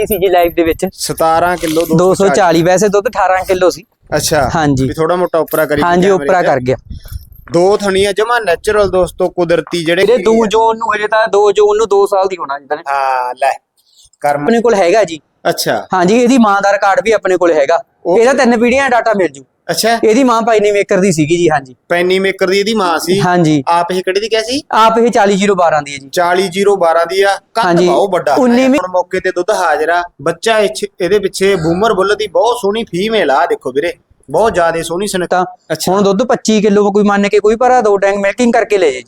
240 ਸੀ ਜੀ ਲਾਈਵ ਦੇ ਵਿੱਚ? 17 ਕਿਲੋ 240 ਵੈਸੇ ਦੁੱਧ 18 ਕਿਲੋ ਸੀ। ਅੱਛਾ ਹਾਂਜੀ। ਵੀ ਥੋੜਾ ਮੋਟਾ ਉਪਰਾ ਕਰੀ ਹਾਂਜੀ ਉਪਰਾ। ਕਰ ਗਿਆ। ਦੋ ਥਣੀਆਂ ਜਮਾ ਨੈਚੁਰਲ ਦੋਸਤੋ ਕੁਦਰਤੀ ਜਿਹੜੇ ਇਹਦੇ 2 ਜੂਨ ਨੂੰ ਹਜੇ ਤਾਂ 2 ਜੂਨ ਨੂੰ 2 ਸਾਲ ਦੀ ਹੋਣਾ ਜਿੱਦਾਂ ਹਾਂ ਲੈ ਕਰਮ। ਆਪਣੇ ਕੋਲ ਹੈਗਾ ਜੀ। ਅੱਛਾ। ਹਾਂਜੀ ਇਹਦੀ ਮਾਂ ਦਾ ਰਿਕਾਰਡ ਵੀ ਆਪਣੇ ਕੋਲ ਹੈਗਾ। ਇਹਦਾ ਤਿੰਨ ਪੀੜ੍ਹੀਆਂ ਦਾ ਡਾਟਾ ਮਿਲ ਜੂ। ਅੱਛਾ। ਇਹਦੀ ਮਾਂ ਭਾਈ ਨੇ ਮੇਕਰ ਦੀ ਸੀਗੀ ਜੀ ਹਾਂਜੀ। ਪੈਨੀ ਮੇਕਰ ਦੀ ਇਹਦੀ ਮਾਂ ਸੀ। ਹਾਂਜੀ। ਆਪ ਇਹ ਕਿਹੜੀ ਦੀ ਕਿਹਾ ਸੀ? ਆਪ ਇਹ 40012 ਦੀ ਹੈ ਜੀ। 40012 ਦੀ ਆ। ਕੱਦ ਹਾਂਜੀ। ਬਹੁਤ ਵੱਡਾ। 19ਵੀਂ ਹੁਣ ਮੌਕੇ ਤੇ ਦੁੱਧ ਹਾਜ਼ਰ ਬੱਚਾ ਇੱਛ- ਇਹਦੇ ਪਿੱਛੇ ਬੂਮਰ ਬੁੱਲ ਦੀ ਬਹੁਤ ਸੋਹਣੀ ਫੀਮੇਲ ਆ ਦੇਖੋ ਵੀਰੇ। ਬਹੁਤ ਜ਼ਿਆਦਾ ਸੋਹਣੀ ਤਾਂ ਅੱਛਾ। ਹੁਣ ਦੁੱਧ 25 ਕਿਲੋ ਕੋਈ ਮੰਨ ਕੇ ਕੋਈ ਭਰਾ ਦੋ ਟੈਂਕ ਮਿਲਕਿੰਗ ਕਰਕੇ ਲੈ ਜੇ।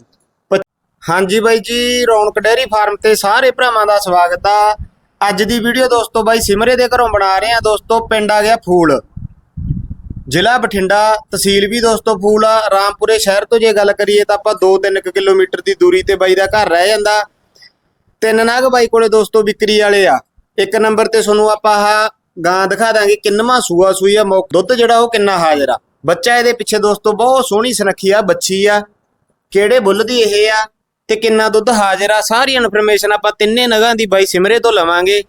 ਹਾਂਜੀ ਬਾਈ ਜੀ ਰੌਣਕ ਡੈਰੀ ਫਾਰਮ ਤੇ ਸਾਰੇ ਭਰਾਵਾਂ ਦਾ ਸਵਾਗਤ ਆ। ਅੱਜ ਦੀ ਵੀਡੀਓ ਦੋਸਤੋ ਬਾਈ ਸਿਮਰੇ ਦੇ ਘਰੋਂ ਬਣਾ ਰਹੇ ਆ ਦੋਸਤੋ ਪਿੰਡ ਆ ਗਿਆ ਫੂਲ। ਜ਼ਿਲ੍ਹਾ ਬਠਿੰਡਾ ਤਹਿਸੀਲ ਵੀ ਦੋਸਤੋ ਫੂਲ ਆ, ਰਾਮਪੁਰੇ ਸ਼ਹਿਰ ਤੋਂ ਜੇ ਗੱਲ ਕਰੀਏ ਤਾਂ ਆਪਾਂ 2-3 ਕਿਲੋਮੀਟਰ ਦੀ ਦੂਰੀ ਤੇ ਬਾਈ ਦਾ ਘਰ ਰਹਿ ਜਾਂਦਾ। ਤਿੰਨ ਨਾਗ ਬਾਈ ਕੋਲੇ ਦੋਸਤੋ ਵਿਕਰੀ ਵਾਲੇ ਆ। ਇੱਕ ਨੰਬਰ ਤੇ ਤੁਹਾਨੂੰ ਆਪਾਂ ਆਹ ਗਾਂ ਦਿਖਾ ਦਾਂਗੇ, ਕਿੰਨਵਾਂ ਸੂਆ ਸੂਈ ਆ ਦੁੱਧ ਜਿਹੜਾ ਉਹ ਕਿੰਨਾ ਹਾਜ਼ਰ ਆ। ਬੱਚਾ ਇਹਦੇ ਪਿੱਛੇ ਦੋਸਤੋ ਬਹੁਤ ਸੋਹਣੀ ਸੁਨੱਖੀ ਆ, ਬੱਚੀ ਆ। ਕਿਹੜੇ ਬੁੱਲ ਦੀ ਇਹ ਆ ਤੇ ਕਿੰਨਾ ਦੁੱਧ ਹਾਜ਼ਰ ਆ, ਸਾਰੀ ਇਨਫੋਰਮੇਸ਼ਨ ਆਪਾਂ ਤਿੰਨੇ ਨਗਾਂ ਦੀ ਬਾਈ ਸਿਮਰੇ ਤੋਂ ਲਵਾਂਗੇ।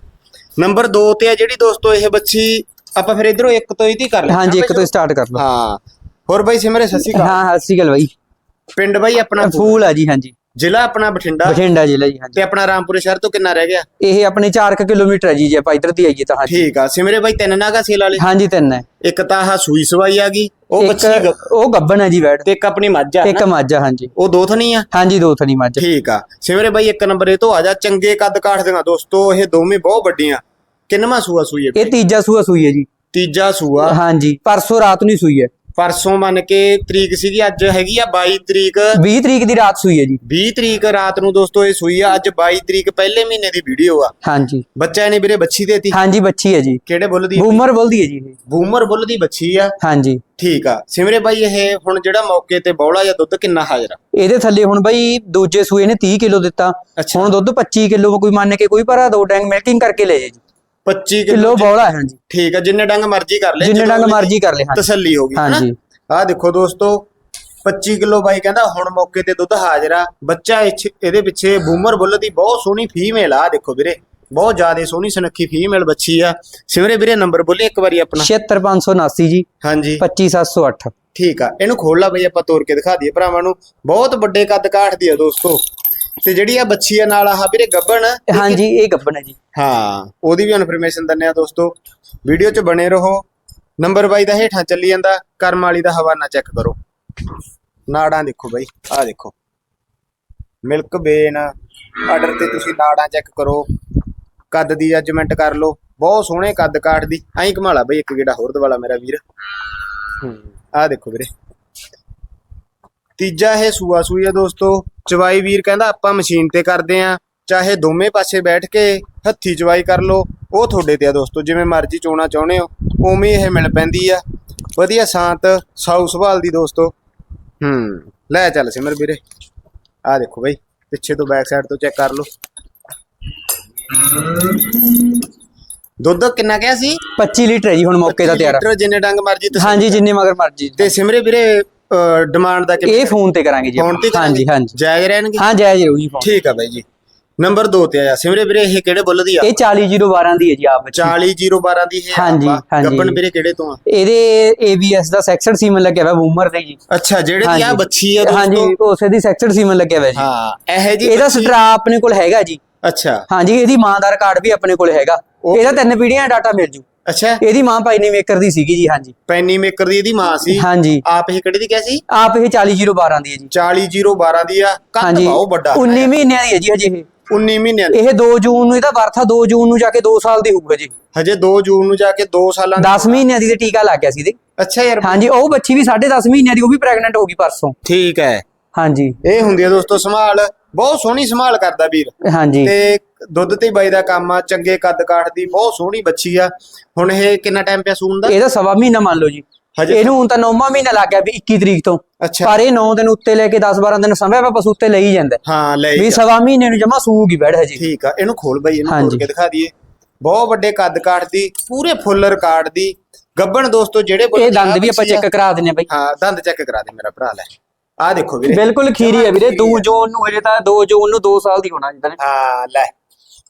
ਨੰਬਰ 2 ਤੇ ਆ ਜਿਹੜੀ ਦੋਸਤੋ ਇਹ ਬੱਚੀ ਆਪਾਂ ਫਿਰ ਇਧਰੋਂ ਇੱਕ ਤੋਂ ਹੀ ਕਰ ਲੈਂਦੇ ਹਾਂਜੀ ਇੱਕ ਤੋਂ ਸਟਾਰਟ ਕਰ ਲਓ। ਹਾਂ ਹੋਰ ਬਾਈ ਸਿਮਰੇ ਸਤਿ ਸ਼੍ਰੀ ਅਕਾਲ। ਹਾਂ ਸਤਿ ਸ਼੍ਰੀ ਅਕਾਲ ਬਾਈ। ਪਿੰਡ ਬਾਈ ਆਪਣਾ ਫੂਲ ਆ ਜੀ ਹਾਂਜੀ। ਜ਼ਿਲ੍ਹਾ ਆਪਣਾ ਬਠਿੰਡਾ? ਬਠਿੰਡਾ ਜ਼ਿਲ੍ਹਾ ਜੀ ਹਾਂਜੀ। ਤੇ ਆਪਣਾ ਰਾਮਪੁਰੇ ਸ਼ਹਿਰ ਤੋਂ ਕਿੰਨਾ ਰਹਿ ਗਿਆ? ਇਹ ਆਪਣੇ 4 ਕਿਲੋਮੀਟਰ ਹੈ ਜੀ ਜੇ ਆਪਾਂ ਇੱਧਰ ਦੀ ਆਈਏ ਤਾਂ ਹਾਂਜੀ। ਠੀਕ ਆ ਸਿਮਰੇ ਬਾਈ ਤਿੰਨ ਨਾਗਾ ਸੇਲ ਵਾਲੇ? ਹਾਂਜੀ ਤਿੰਨ ਹੈ। ਇੱਕ ਤਾਂ ਆਹ ਸੂਈ ਸਵਾਈ ਆ ਗਈ ਉਹ ਬੱਚੀ ਇੱਕ ਗ- ਉਹ ਗੱਬਨ ਹੈ ਜੀ ਬੈਡ ਤੇ ਇੱਕ ਆਪਣੀ ਮੱਝ ਆ ਇੱਕ ਨਾ? ਮੱਝ ਆ ਹਾਂਜੀ। ਉਹ ਦੋ ਥਣੀ ਆ? ਹਾਂਜੀ ਦੋ ਥਣੀ ਮੱਝ। ਠੀਕ ਆ। ਸਿਮਰੇ ਬਾਈ ਇੱਕ ਨੰਬਰ ਇਹ ਤੋਂ ਆ ਜਾ ਚੰਗੇ ਕੱਦ ਕਾਠ ਦੀਆਂ ਦੋਸਤੋ ਇਹ ਦੋਵੇਂ ਬਹੁਤ ਵੱਡੀਆਂ। ਕਿੰਨਵਾਂ ਸੂਆ ਸੂਈ ਹੈ ਇਹ ਤੀਜਾ ਸੂਆ ਸੂਈ ਹੈ ਜੀ। ਤੀਜਾ ਸੂਆ। ਹਾਂਜੀ ਪਰਸੋਂ ਰਾਤ ਨੂੰ ਹੀ ਸੂਈ ਹੈ। ਪਰਸੋਂ ਮੰਨ ਕੇ ਤਰੀਕ ਸੀਗੀ ਅੱਜ ਹੈਗੀ ਆ 22 ਤਰੀਕ। 20 ਤਰੀਕ ਦੀ ਰਾਤ ਸੂਈ ਹੈ ਜੀ। 20 ਤਰੀਕ ਰਾਤ ਨੂੰ ਦੋਸਤੋ ਇਹ ਸੂਈ ਆ ਅੱਜ 22 ਤਰੀਕ ਪਹਿਲੇ ਮਹੀਨੇ ਦੀ ਵੀਡੀਓ ਆ। ਹਾਂਜੀ। ਬੱਚਾ ਨੇ ਵੀਰੇ ਬੱਚੀ ਦੇਤੀ। ਹਾਂਜੀ ਬੱਚੀ ਹੈ ਜੀ। ਕਿਹੜੇ ਬੁੱਲ ਦੀ? ਬੂਮਰ ਬੋਲਦੀ ਹੈ ਜੀ ਇਹ। ਬੂਮਰ ਬੁੱਲ ਦੀ ਬੱਚੀ ਆ। ਹਾਂਜੀ। ਠੀਕ ਆ। ਸਿਮਰੇ ਬਾਈ ਇਹ ਹੁਣ ਜਿਹੜਾ ਮੌਕੇ ਤੇ ਬੌਲਾ ਜਾਂ ਦੁੱਧ ਕਿੰਨਾ ਹਾਜ਼ਰ ਆ? ਇਹਦੇ ਥੱਲੇ ਹੁਣ ਬਈ ਦੂਜੇ ਸੂਏ ਨੇ 30 ਕਿਲੋ ਦਿੱਤਾ। ਹੁਣ ਦੁੱਧ 25 ਕਿਲੋ ਕੋਈ ਮੰਨ ਕੇ ਕੋਈ ਭਰਾ ਦੋ ਟੈਂਕ ਮਿਲਕਿੰਗ ਕਰਕੇ ਲੈ ਜੇ ਜੀ। 25 ਕਿਲੋ ਬੋਲਾ ਹੈ ਹਾਂਜੀ। ਠੀਕ ਆ ਜਿੰਨੇ ਡੰਗ ਮਰਜ਼ੀ ਕਰ ਲੈ ਜਿੰਨੇ ਡੰਗ ਮਰਜ਼ੀ ਕਰ ਲੈ, ਹਾਂਜੀ। ਤਸੱਲੀ ਹੋ ਗਈ ਹਾਂਜੀ। ਆ ਦੇਖੋ ਦੋਸਤੋ 25 ਕਿਲੋ ਬਾਈ ਕਹਿੰਦਾ ਹੁਣ ਮੌਕੇ ਤੇ ਦੁੱਧ ਹਾਜ਼ਰ ਆ। ਬੱਚਾ ਇਹਦੇ ਪਿੱਛੇ ਬੂਮਰ ਬੁੱਲ ਦੀ ਬਹੁਤ ਸੋਹਣੀ ਫੀਮੇਲ ਆ ਦੇਖੋ ਵੀਰੇ। ਬਹੁਤ ਜ਼ਿਆਦਾ ਸੋਹਣੀ ਸੁਨੱਖੀ ਫੀਮੇਲ ਬੱਚੀ ਆ। ਸਿਮਰੇ ਵੀਰੇ ਨੰਬਰ ਬੋਲੇ ਇੱਕ ਵਾਰੀ ਆਪਣਾ। 76579 ਜੀ। ਹਾਂਜੀ। 25708 ਠੀਕ ਆ ਇਹਨੂੰ ਖੋਲ ਲਾ ਬਈ ਆਪਾਂ ਤੋੜ ਕੇ ਦਿਖਾ ਦਈਏ ਭਰਾਵਾਂ ਨੂੰ। ਬਹੁਤ ਵੱਡੇ ਕੱਦ ਕਾਠ ਦੀ ਆ ਦੋਸਤੋ। ਤੇ ਜਿਹੜੀ ਆ ਬੱਚੀ ਆ ਨਾਲ ਆਹ ਵੀਰੇ ਗੱਬਣ ਹਾਂਜੀ ਇਹ ਗੱਬਨ ਹੈ ਜੀ। ਹਾਂ ਉਹਦੀ ਵੀ ਇਨਫੋਰਮੇਸ਼ਨ ਦਿੰਨੇ ਆ ਦੋਸਤੋ। ਵੀਡੀਓ 'ਚ ਬਣੇ ਰਹੋ। ਨੰਬਰ ਬਾਈ ਦਾ ਹੇਠਾਂ ਚੱਲੀ ਜਾਂਦਾ। ਕਰਮ ਵਾਲੀ ਦਾ ਹਵਾਨਾ ਚੈੱਕ ਕਰੋ। ਨਾੜਾਂ ਦੇਖੋ ਬਾਈ। ਆਹ ਦੇਖੋ। ਮਿਲਕ ਬੇਨ ਆਰਡਰ ਤੇ ਤੁਸੀਂ ਨਾੜਾਂ ਚੈੱਕ ਕਰੋ। ਕੱਦ ਦੀ ਜੱਜਮੈਂਟ ਕਰ ਲਓ। ਬਹੁਤ ਸੋਹਣੇ ਕੱਦ ਕਾਠ ਦੀ। ਐਂ ਕਮਾਲਾ ਬਈ ਇੱਕ ਗੇੜਾ ਹੋਰ ਦਵਾਲਾ ਮੇਰਾ ਵੀਰ। ਹੂੰ। ਆਹ ਦੇਖੋ ਵੀਰੇ। ਤੀਜਾ ਇਹ ਸੂਆ ਸੂਈ ਆ ਦੋਸਤੋ। ਚਵਾਈ ਵੀਰ ਕਹਿੰਦਾ ਆਪਾਂ ਮਸ਼ੀਨ ਤੇ ਕਰਦੇ ਆ। ਚਾਹੇ ਦੋਵੇਂ ਪਾਸੇ ਬੈਠ ਕੇ ਹੱਥੀ ਚਵਾਈ ਕਰ ਲਓ। ਉਹ ਤੁਹਾਡੇ ਤੇ ਆ ਦੋਸਤੋ ਜਿਵੇਂ ਮਰਜ਼ੀ ਚੋਣਾ ਚਾਹੁੰਦੇ ਹੋ। ਉਵੇਂ ਇਹ ਮਿਲ ਪੈਂਦੀ ਆ। ਵਧੀਆ ਸ਼ਾਂਤ ਸਾਊ ਸੁਭਾਲ ਦੀ ਦੋਸਤੋ। ਹੂੰ ਲੈ ਚੱਲ ਸਿਮਰ ਵੀਰੇ। ਆਹ ਦੇਖੋ ਬਈ ਪਿੱਛੇ ਤੋਂ ਬੈਕ ਸਾਈਡ ਤੋਂ ਚੈੱਕ ਕਰ ਲਓ। ਦੁੱਧ ਕਿੰਨਾ ਕਿਹਾ ਸੀ? 25 ਲੀਟਰ ਹੈ ਜੀ ਹੁਣ ਮੌਕੇ ਦਾ ਤਿਆਰ ਆ। ਲੀਟਰ ਜਿੰਨੇ ਡੰਗ ਮਰਜ਼ੀ ਤੁਸੀਂ ਹਾਂਜੀ ਜਿੰਨੇ ਮਗਰ ਮਰਜ਼ੀ। ਤੇ ਸਿਮਰੇ ਵੀਰੇ ਡਿਮਾਂਡ ਦਾ ਇਹ ਫੋਨ ਤੇ ਕਰਾਂਗੇ ਜੀ ਫੋਨ ਤੇ ਆਪਾਂ। ਹਾਂਜੀ ਹਾਂਜੀ। ਜਾਇਜ਼ ਰਹਿਣਗੇ? ਹਾਂ ਜਾਇਜ਼ ਰਹੂ ਜੀ ਫੋਨ ਠੀਕ ਆ ਬਾਈ ਜੀ। ਨੰਬਰ 2 ਤੇ ਆਇਆ। ਸਿਮਰੇ ਵੀਰੇ ਇਹ ਕਿਹੜੇ ਬੁੱਲ ਦੀ ਆ? ਇਹ 40012 ਦੀ ਹੈ ਜੀ ਆਪ ਬੱਚੀ। 40012 ਦੀ ਇਹ ਹਾਂਜੀ, ਆਪਾਂ। ਹਾਂਜੀ। ਗੱਬਣ ਵੀਰੇ ਕਿਹੜੇ ਤੋਂ ਆ? ਇਹਦੇ ABS ਦਾ ਸੈਕਸ਼ਨ ਸੀਮਨ ਲੱਗਿਆ ਹੋਇਆ ਬੂਮਰ ਦੇ ਜੀ। ਅੱਛਾ ਜਿਹੜੇ ਦੀ ਆ ਹਾਂਜੀ। ਬੱਚੀ ਆ ਹਾਂਜੀ ਦੋਸਤੋ ਉਸੇ ਦੀ ਸੈਕਸ਼ਨ ਸੀਮਨ ਲੱਗਿਆ ਹੋਇਆ ਜੀ। ਹਾਂ ਇਹ ਜੀ ਇਹਦਾ ਬੱਚੀ- ਸਟਰਾ ਆਪਣੇ ਕੋਲ ਹੈਗਾ ਜੀ। ਅੱਛਾ। ਹਾਂਜੀ ਇਹਦੀ ਮਾਂ ਦਾ ਰਿਕਾਰਡ ਵੀ ਆਪਣੇ ਕੋਲ ਹੈਗਾ। ਇਹਦਾ ਤਿੰਨ ਪੀੜ੍ਹੀਆਂ ਦਾ ਡਾਟਾ ਮਿਲ ਜੂ। ਅੱਛਾ। ਇਹਦੀ ਮਾਂ ਭਾਈ ਨੇ ਮੇਕਰ ਦੀ ਸੀਗੀ ਜੀ ਹਾਂਜੀ। ਪੈਨੀ ਮੇਕਰ ਦੀ ਇਹਦੀ ਮਾਂ ਸੀ? ਹਾਂਜੀ। ਆਪ ਇਹ ਕਿਹੜੀ ਦੀ ਕਿਹਾ ਸੀ? ਆਪ ਇਹ 40012 ਦੀ ਹੈ ਜੀ। 40012 ਦੀ ਆ। ਕੱਦ ਬਹੁਤ ਵੱਡਾ 19 ਮਹੀਨਿਆਂ ਦੀ ਹੈ ਜੀ ਹਜੇ ਇਹ। 19 ਮਹੀਨਿਆਂ ਦੀ। ਇਹ 2 ਜੂਨ ਨੂੰ ਇਹਦਾ ਬਰਥ ਆ 2 ਜੂਨ ਨੂੰ ਜਾ ਕੇ 2 ਸਾਲ ਦੀ ਹੋਊਗਾ ਜੀ। ਹਜੇ 2 ਜੂਨ ਨੂੰ ਜਾ ਕੇ 2 ਸਾਲਾਂ ਦੀ 10 ਮਹੀਨਿਆਂ ਦੀ ਤੇ ਟੀਕਾ ਲੱਗ ਗਿਆ ਸੀ ਇਹਦੇ। ਅੱਛਾ ਯਾਰ। ਹਾਂਜੀ ਉਹ ਬੱਚੀ ਵੀ 10.5 ਮਹੀਨਿਆਂ ਦੀ ਉਹ ਵੀ ਪ੍ਰੈਗਨੈਂਟ ਹੋ ਗਈ ਪਰਸੋਂ। ਠੀਕ ਹੈ। ਹਾਂਜੀ। ਇਹ ਹੁੰਦੀ ਆ ਦੋਸਤੋ ਸੰਭਾਲ। ਬਹੁਤ ਸੋਹਣੀ ਸੰਭਾਲ ਕਰਦਾ ਵੀਰ। ਹਾਂਜੀ। ਤੇ ਦੁੱਧ ਤੇ ਬਾਈ ਦਾ ਕੰਮ ਆ ਚੰਗੇ ਕੱਦ ਕਾਠ ਦੀ ਬਹੁਤ ਸੋਹਣੀ ਬੱਚੀ ਆ। ਹੁਣ ਇਹ ਕਿੰਨਾ ਟਾਈਮ ਪਿਆ ਸੂਣ ਦਾ? ਇਹਦਾ ਸਵਾ ਮਹੀਨਾ ਮੰਨ ਲਓ ਜੀ। ਹਜੇ- ਇਹਨੂੰ ਹੁਣ ਤਾਂ 9ਵਾਂ ਮਹੀਨਾ ਲੱਗ ਗਿਆ ਵੀ 21 ਤਰੀਕ ਤੋਂ। ਅੱਛਾ। ਪਰ ਇਹ 9 ਦਿਨ ਉੱਤੇ ਲੈ ਕੇ 10 12 ਦਿਨ ਸਮੇਂ ਆਪਾਂ ਪਸ਼ੂ ਉੱਤੇ ਲਈ ਜਾਂਦਾ। ਹਾਂ ਲੈ ਵੀ। ਸਵਾ ਮਹੀਨੇ ਨੂੰ ਜਮਾ ਸੂਗੀ ਬੈਠ ਹਜੇ ਠੀਕ ਆ ਇਹਨੂੰ ਖੋਲ ਬਾਈ ਇਹਨੂੰ ਖੋਲ। ਕੇ ਦਿਖਾ ਦਈਏ। ਬਹੁਤ ਵੱਡੇ ਕੱਦ ਕਾਠ ਦੀ ਪੂਰੇ ਫੁੱਲ ਰਿਕਾਰਡ ਦੀ। ਗੱਬਣ ਦੋਸਤੋ ਜਿਹੜੇ ਇਹ ਦੰਦ ਵੀ ਆਪਾਂ ਚੈੱਕ ਕਰਾ ਦਿੰਨੇ ਬਾਈ। ਹਾਂ ਦੰਦ ਚੈੱਕ ਕਰਾ ਦੇ ਮੇਰਾ ਭਰਾ ਲੈ। ਆ ਦੇਖੋ ਵੀਰੇ। ਬਿਲਕੁਲ ਖੀਰੀ ਹੈ ਵੀਰੇ 2 ਜੂਨ ਨੂੰ ਹਜੇ ਤਾਂ 2 ਜੂਨ ਨੂੰ 2 ਸਾਲ ਦੀ ਹੋਣਾ ਜਿੱਦਾਂ ਹਾਂ ਲੈ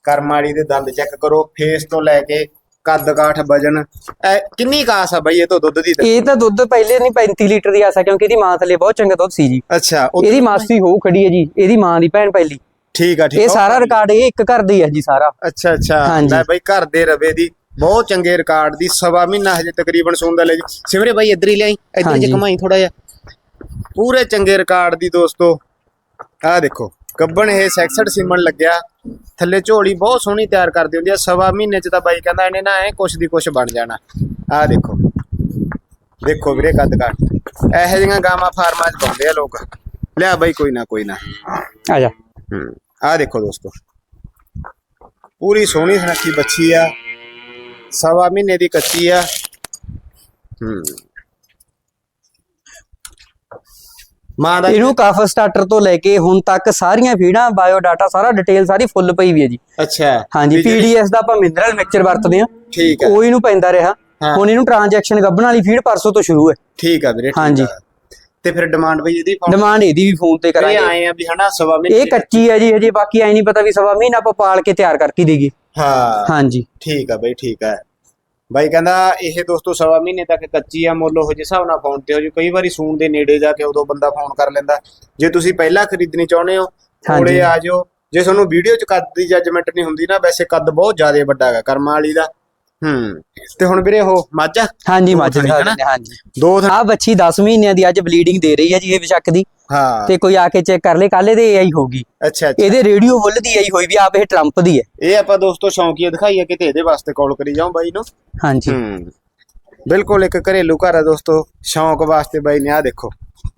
ਕਰਮ ਵਾਲੀ ਦੇ ਦੰਦ ਚੈੱਕ ਕਰੋ ਫੇਸ ਤੋਂ ਲੈ ਕੇ ਕੱਦ ਕਾਠ ਵਜਨ। ਇਹ ਕਿੰਨੀ ਕਾਸ ਆ ਬਈ ਇਹ ਤੋਂ ਦੁੱਧ ਦੀ? ਇਹ ਤਾਂ ਦੁੱਧ ਪਹਿਲੇ ਨਹੀਂ 35 ਲੀਟਰ ਦੀ ਆਸਾ ਕਿਉਂਕਿ ਇਹਦੀ ਮਾਂ ਥੱਲੇ ਬਹੁਤ ਚੰਗਾ ਦੁੱਧ ਸੀ ਜੀ। ਅੱਛਾ ਇਹਦੀ ਮਾਸੀ ਹੋਊ ਖੜੀ ਹੈ ਜੀ ਇਹਦੀ ਮਾਂ ਦੀ ਭੈਣ ਪਹਿਲੀ। ਠੀਕ ਆ ਠੀਕ ਇਹ। ਸਾਰਾ ਰਿਕਾਰਡ ਇਹ ਇੱਕ ਘਰ ਦੀ ਹੈ ਜੀ ਸਾਰਾ। ਅੱਛਾ ਅੱਛਾ। ਲੈ ਬਈ ਘਰ ਦੇ ਰਵੇ ਦੀ ਬਹੁਤ ਚੰਗੇ ਰਿਕਾਰਡ ਦੀ ਸਵਾ ਮਹੀਨਾ ਹਜੇ ਤਕਰੀਬਨ ਸੁਣਦਾ ਲੈ ਜੀ। ਸਿਮਰੇ ਬਾਈ ਇੱਧਰ ਹੀ ਲਿਆਈ ਇੱਧਰ ਜੇ। ਕਮਾਈ ਥੋੜਾ ਜਿਹਾ। ਪੂਰੇ ਚੰਗੇ ਰਿਕਾਰਡ ਦੀ ਦੋਸਤੋ। ਆਹ ਦੇਖੋ ਗੱਬਣ ਇਹ 66 ਸੀਮਨ ਲੱਗਿਆ। ਥੱਲੇ ਝੋਲੀ ਬਹੁਤ ਸੋਹਣੀ ਤਿਆਰ ਕਰਦੀ ਹੁੰਦੀ ਆ। ਸਵਾ ਮਹੀਨੇ ਚ ਤਾਂ ਬਾਈ ਕਹਿੰਦਾ ਇਹਨੇ ਨਾ ਐ ਕੁਛ ਦੀ ਕੁਛ ਬਣ ਜਾਣਾ। ਆਹ ਦੇਖੋ। ਦੇਖੋ ਵੀਰੇ ਕੱਦ ਕਾਠ ਇਹੋ ਜਿਹੀਆਂ ਗਾਵਾਂ ਫਾਰਮਾਂ 'ਚ ਪਾਉਂਦੇ ਆ ਲੋਕ। ਲਿਆ ਬਾਈ ਕੋਈ ਨਾ ਕੋਈ ਨਾ। ਆ ਜਾ। ਆਹ ਦੇਖੋ ਦੋਸਤੋ। ਪੂਰੀ ਸੋਹਣੀ ਸੁਨੱਖੀ ਬੱਚੀ ਆ। ਸਵਾ ਮਹੀਨੇ ਦੀ ਕੱਚੀ ਆ। ਹੂੰ। ਮਾਂ ਦਾ ਇਹਨੂੰ ਕਾਫ ਸਟਾਰਟਰ ਤੋਂ ਲੈ ਕੇ ਹੁਣ ਤੱਕ ਸਾਰੀਆਂ ਫੀਡਾਂ ਬਾਇਓ ਡਾਟਾ ਸਾਰਾ ਡਿਟੇਲ ਸਾਰੀ ਫੁੱਲ ਪਈ ਵੀ ਹੈ ਜੀ। ਅੱਛਾ। ਹਾਂਜੀ ਪੀਡੀਐਸ ਦਾ ਆਪਾਂ ਮਿਨਰਲ ਮਿਕਸਚਰ ਵਰਤਦੇ ਆ ਠੀਕ ਹੈ। ਉਹ ਇਹਨੂੰ ਪੈਂਦਾ ਰਿਹਾ। ਹੁਣ ਇਹਨੂੰ ਟ੍ਰਾਂਜੈਕਸ਼ਨ ਗੱਭਣ ਵਾਲੀ ਫੀਡ ਪਰਸੋਂ ਤੋਂ ਸ਼ੁਰੂ ਹੈ। ਠੀਕ ਆ ਵੀਰੇ ਹਾਂਜੀ। ਤੇ ਫਿਰ ਡਿਮਾਂਡ ਬਈ ਇਹਦੀ ਡਿਮਾਂਡ ਇਹਦੀ ਵੀ ਫੋਨ ਤੇ ਕਰੇ ਕਰਾਂਗੇ। ਆਏ ਆ ਵੀ ਹਨਾ ਸਵਾ ਮਹੀਨੇ ਇਹ ਕੱਚੀ ਹੈ ਜੀ ਹਜੇ ਬਾਕੀ ਐ ਨਹੀਂ ਪਤਾ ਵੀ ਸਵਾ ਮਹੀਨਾ ਆਪਾਂ ਪਾਲ ਕੇ ਤਿਆਰ ਕਰਕੇ ਦੇਗੀ ਹਾਂ। ਹਾਂਜੀ। ਠੀਕ ਆ ਬਈ ਠੀਕ ਆ। ਬਾਈ ਕਹਿੰਦਾ ਇਹ ਦੋਸਤੋ ਸਵਾ ਮਹੀਨੇ ਤੱਕ ਕੱਚੀ ਆ ਮੁੱਲ ਉਹ ਜਿਸ ਹਿਸਾਬ ਨਾਲ ਫੋਨ ਤੇ ਹੋ ਜੀ। ਕਈ ਵਾਰੀ ਸੂਣ ਦੇ ਨੇੜੇ ਜਾ ਕੇ ਉਦੋਂ ਬੰਦਾ ਫੋਨ ਕਰ ਲੈਂਦਾ। ਜੇ ਤੁਸੀਂ ਪਹਿਲਾਂ ਖਰੀਦਣੀ ਚਾਹੁੰਦੇ ਹੋ। ਕੋਲੇ ਆ ਜਾਓ। ਜੇ ਤੁਹਾਨੂੰ ਵੀਡੀਓ ਚ ਕੱਦ ਦੀ ਜੱਜਮੈਂਟ ਨਹੀਂ ਹੁੰਦੀ ਨਾ ਵੈਸੇ ਕੱਦ ਬਹੁਤ ਜ਼ਿਆਦਾ ਵੱਡਾ ਹੈਗਾ ਕਰਮਾਂ ਵਾਲੀ ਦਾ। ਹੂੰ। ਤੇ ਹੁਣ ਵੀਰੇ ਉਹ ਮਾਝਾ ਹਾਂਜੀ ਮੱਝ ਦਿਖਾ? ਦਿੰਦੇ ਹਾਂ, ਹਾਂਜੀ ਦੋ ਥਣ- ਆ ਬੱਚੀ 10 ਮਹੀਨਿਆਂ ਦੀ ਅੱਜ ਬਲੀਡਿੰਗ ਦੇ ਰਹੀ ਹੈ ਜੀ ਇਹ ਵਿਸ਼ੱਕ ਦੀ। ਹਾਂ। ਤੇ ਕੋਈ ਆ ਕੇ ਚੈੱਕ ਕਰ ਲੇ ਕੱਲ ਦੇ ਆਈ ਹੋਗੀ ਅੱਛਾ ਅੱਛਾ। ਇਹਦੇ ਰੇਡੀਓ ਬੁੱਲ ਦੀ ਆਈ ਹੋਈ ਵੀ ਆਪ ਇਹ ਟਰੰਪ ਦੀ ਹੈ। ਇਹ ਆਪਾਂ ਦੋਸਤੋ ਸ਼ੌਂਕੀਆ ਦਿਖਾਈ ਆ ਕਿਤੇ ਇਹਦੇ ਵਾਸਤੇ ਕਾਲ ਕਰੀ ਜਾਓ ਬਾਈ ਨੂੰ। ਹਾਂਜੀ। ਹੂੰ। ਬਿਲਕੁਲ ਇੱਕ ਘਰੇਲੂ ਘਰ ਆ ਦੋਸਤੋ ਸ਼ੌਂਕ ਵਾਸਤੇ ਬਾਈ ਨੇ ਆ ਦੇਖੋ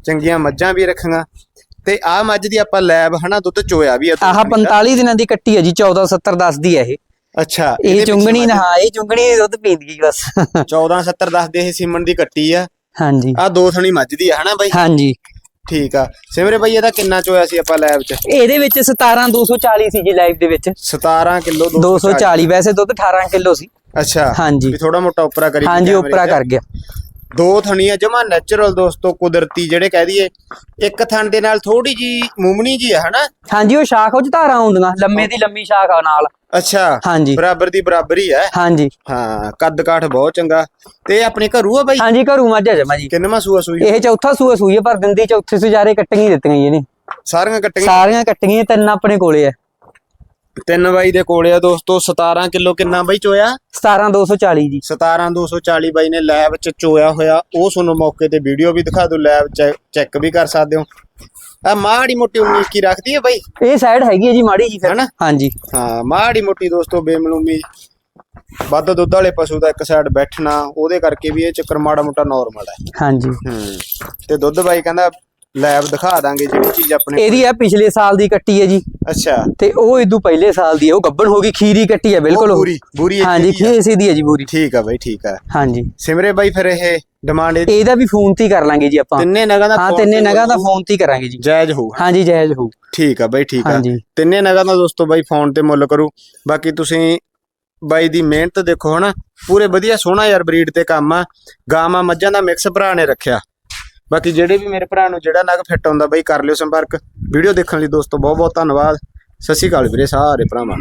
ਚੰਗੀਆਂ ਮੱਝਾਂ ਵੀ ਰੱਖੀਆਂ। ਤੇ ਆ ਮੱਝ ਦੀ ਆਪਾਂ ਲੈਬ ਹਨਾ ਦੁੱਧ ਚੋਇਆ ਵੀ ਆ। ਆਹ 45 ਦਿਨਾਂ ਦੀ ਕੱਟੀ ਹੈ ਜੀ 14 70 10 ਦੀ ਹੈ ਇਹ। ਅੱਛਾ ਇਹ ਚੁੰਗਣੀ ਨਾ ਹਾਂ ਇਹ ਚੁੰਗਣੀ ਦੁੱਧ ਪੀਂਦੀ ਬਸ। 14 70 10 ਦੇ ਇਹ ਸੀਮਨ ਦੀ ਕੱਟੀ ਆ। ਹਾਂਜੀ। ਆ ਦੋ ਥਣੀ ਮੱਝ ਦੀ ਆ ਹਨਾ ਬਾਈ? ਹਾਂਜੀ। ਠੀਕ ਆ। ਸਿਮਰੇ ਬਾਈ ਇਹਦਾ ਕਿੰਨਾ ਚੋਇਆ ਸੀ ਆਪਾਂ ਲੈਬ ਚ? ਇਹਦੇ ਵਿੱਚ 17 240 ਸੀ ਜੀ ਲਾਈਵ ਦੇ ਵਿੱਚ। 17 ਕਿਲੋ 240 ਵੈਸੇ ਦੁੱਧ 18 ਕਿਲੋ ਸੀ। ਅੱਛਾ ਹਾਂਜੀ। ਵੀ ਥੋੜਾ ਮੋਟਾ ਉਪਰਾ ਕਰੀ ਹਾਂਜੀ ਉਪਰਾ। ਕਰ ਗਿਆ। ਦੋ ਥਣੀਆਂ ਜਮਾ ਨੈਚੁਰਲ ਦੋਸਤੋ ਕੁਦਰਤੀ ਜਿਹੜੇ ਕਹਿ ਦਈਏ ਇੱਕ ਥਣ ਦੇ ਨਾਲ ਥੋੜੀ ਜੀ ਮੂਮਣੀ ਜੀ ਆ ਹਨਾ? ਹਾਂਜੀ ਉਹ ਸ਼ਾਖ ਉਹ ਚ ਧਾਰਾਂ ਆਉਂਦੀਆਂ ਲੰਮੇ ਦੀ ਲੰਮੀ ਸ਼ਾਖ ਆ ਨਾਲ। ਅੱਛਾ ਹਾਂਜੀ। ਬਰਾਬਰ ਦੀ ਬਰਾਬਰ ਹੀ ਹੈ ਹਾਂਜੀ। ਹਾਂ ਕੱਦ ਕਾਠ ਬਹੁਤ ਚੰਗਾ। ਤੇ ਆਪਣੇ ਘਰੂ ਆ ਬਾਈ? ਹਾਂਜੀ ਘਰੂ ਮੱਝ ਆ ਜਮਾ ਜੀ ਕਿੰਨਵਾਂ ਸੂਆ ਸੂਈ ਇਹ ਚੌਥਾ ਸੂਆ ਸੂਈ ਹੈ ਪਰ ਦਿੰਦੀ ਚੌਥੇ ਸੁਜਾਰੇ ਕੱਟੀਆਂ ਦਿੱਤੀਆਂ ਜੀ ਇਹਨੇ। ਸਾਰੀਆਂ ਕੱਟੀਆਂ? ਸਾਰੀਆਂ ਕੱਟੀਆਂ ਤਿੰਨ ਆਪਣੇ ਕੋਲੇ ਆ। ਤਿੰਨ ਬਾਈ ਦੇ ਕੋਲੇ ਆ ਦੋਸਤੋ 17 ਕਿਲੋ ਕਿੰਨਾ ਬਾਈ ਚੋਇਆ? 17 240 ਜੀ। 17 240 ਬਾਈ ਨੇ ਲੈਬ ਚ ਚੋਇਆ ਹੋਇਆ। ਉਹ ਤੁਹਾਨੂੰ ਮੌਕੇ ਤੇ ਵੀਡੀਓ ਵੀ ਦਿਖਾ ਦੂ ਲੈਬ ਚੈੱਕ ਵੀ ਕਰ ਸਕਦੇ ਹੋ। ਆ ਮਾੜੀ ਮੋਟੀ 19 ਕੀ ਰੱਖਦੀ ਹੈ ਬਾਈ? ਇਹ ਸਾਈਡ ਹੈਗੀ ਹੈ ਜੀ ਮਾੜੀ ਜੀ ਫਿਰ। ਹਨਾ? ਹਾਂਜੀ। ਹਾਂ ਮਾੜੀ ਮੋਟੀ ਦੋਸਤੋ ਬੇਮਲੂਮੀ। ਵੱਧ ਦੁੱਧ ਵਾਲੇ ਪਸ਼ੂ ਦਾ ਇੱਕ ਸਾਈਡ ਬੈਠਣਾ ਉਹਦੇ ਕਰਕੇ ਵੀ ਇਹ ਚੱਕਰ ਮਾੜਾ ਮੋਟਾ ਨਾਰਮਲ ਹੈ ਹਾਂਜੀ। ਹੂੰ। ਤੇ ਦੁੱਧ ਬਾਈ ਕਹਿੰਦਾ ਲੈਬ ਦਿਖਾ ਦਾਂਗੇ ਜਿਹੜੀ ਚੀਜ਼ ਆਪਣੇ ਇਹਦੀ ਆ ਪਿਛਲੇ ਸਾਲ ਦੀ ਕੱਟੀ ਹੈ ਜੀ। ਅੱਛਾ। ਤੇ ਉਹ ਇਦੋਂ ਪਹਿਲੇ ਸਾਲ ਦੀ ਹੈ। ਉਹ ਗੱਬਣ ਹੋ ਗਈ ਖੀਰੀ ਕੱਟੀ ਹੈ ਬਿਲਕੁਲ। ਬੂਰੀ ਬੂਰੀ ਹਾਂਜੀ। ਖੇਸੀ ਦੀ ਹੈ ਜੀ ਪੂਰੀ ਠੀਕ ਆ ਬਾਈ ਠੀਕ ਆ। ਹਾਂਜੀ। ਸਿਮਰੇ ਬਾਈ ਫਿਰ ਇਹ ਡਿਮਾਂਡ ਇਹ ਇਹਦਾ ਵੀ ਫੋਨ ਤੇ ਹੀ ਕਰ ਲਾਂਗੇ ਜੀ ਆਪਾਂ। ਤਿੰਨੇ ਨਗਾਂ ਦਾ ਹਾਂ ਤਿੰਨੇ ਨਗਾਂ ਦਾ ਫੋਨ ਤੇ ਹੀ ਕਰਾਂਗੇ ਜੀ। ਜਾਇਜ਼ ਹੋਊ। ਹਾਂਜੀ ਜਾਇਜ਼ ਹੋਊ। ਠੀਕ ਆ ਬਾਈ ਠੀਕ ਆ। ਹਾਂਜੀ। ਤਿੰਨੇ ਨਗਾਂ ਦਾ ਦੋਸਤੋ ਬਾਈ ਫੋਨ ਤੇ ਮੁੱਲ ਕਰੂ। ਬਾਕੀ ਤੁਸੀਂ ਬਾਈ ਦੀ ਮਿਹਨਤ ਦੇਖੋ ਹਨਾ। ਪੂਰੇ ਵਧੀਆ ਸੋਹਣਾ ਯਾਰ ਬਰੀਡ ਤੇ ਕੰਮ ਆ। ਗਾਵਾਂ ਮੱਝਾਂ ਦਾ ਮਿਕਸ ਭਰਾ ਨੇ ਰੱਖਿਆ। ਬਾਕੀ ਜਿਹੜੇ ਵੀ ਮੇਰੇ ਭਰਾ ਨੂੰ ਜਿਹੜਾ ਨਗ ਫਿੱਟ ਹੁੰਦਾ ਬਈ ਕਰ ਲਿਓ ਸੰਪਰਕ। ਵੀਡੀਓ ਦੇਖਣ ਲਈ ਦੋਸਤੋ ਬਹੁਤ ਬਹੁਤ ਧੰਨਵਾਦ। ਸਤਿ ਸ਼੍ਰੀ ਅਕਾਲ ਵੀਰੇ, ਸਾਰੇ ਭਰਾਵਾਂ